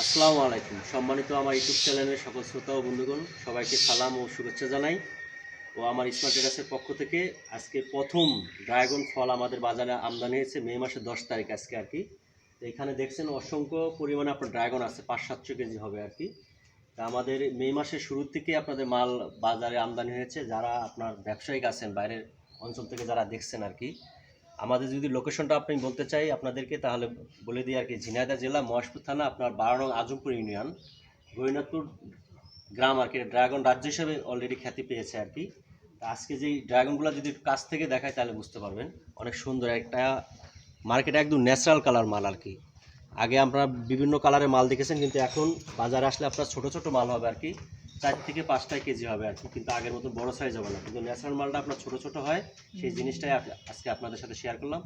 আসসালামু আলাইকুম। সম্মানিত আমার ইউটিউব চ্যানেলের সকল শ্রোতা ও বন্ধুগণ, সবাইকে সালাম ও শুভেচ্ছা জানাই। ও আমার স্মার্ট টেরাসের পক্ষ থেকে আজকে প্রথম ড্রাগন ফল আমাদের বাজারে আমদানি হয়েছে, মে মাসের দশ তারিখ আজকে আর কি। তো এখানে দেখছেন অসংখ্য পরিমাণে আপনার ড্রাগন আছে, পাঁচ সাতশো কেজি হবে আর কি। তা আমাদের মে মাসের শুরুর থেকে আপনাদের মাল বাজারে আমদানি হয়েছে, যারা আপনার ব্যবসায়িক আছেন, বাইরের অঞ্চল থেকে যারা দেখছেন আর কি। আমাদের যদি লোকেশনটা আপনি বলতে চাই আপনাদেরকে, তাহলে বলে দিই আর কি, ঝিনাইদহ জেলা মহেশপুর থানা, আপনার বারো আজমপুর ইউনিয়ন গোবিনাথপুর গ্রাম আর কি ড্রাগন রাজ্য হিসেবে অলরেডি খ্যাতি পেয়েছে আর কি। আজকে যেই ড্রাগনগুলো যদি কাছ থেকে দেখায়, তাহলে বুঝতে পারবেন। অনেক সুন্দর একটা মার্কেটে একদম ন্যাচারাল কালার মাল আর কি। আগে আপনারা বিভিন্ন কালারের মাল দেখেছেন, কিন্তু এখন বাজারে আসলে আপনার ছোট ছোট মাল হবে আর কি। চার থেকে পাঁচটা কেজি হবে আর কি, কিন্তু আগের মতো বড় সাইজ হবে না। কিন্তু ন্যাচারাল মালটা আপনার ছোট ছোট হয়, সেই জিনিসটাই আজকে আপনাদের সাথে শেয়ার করলাম।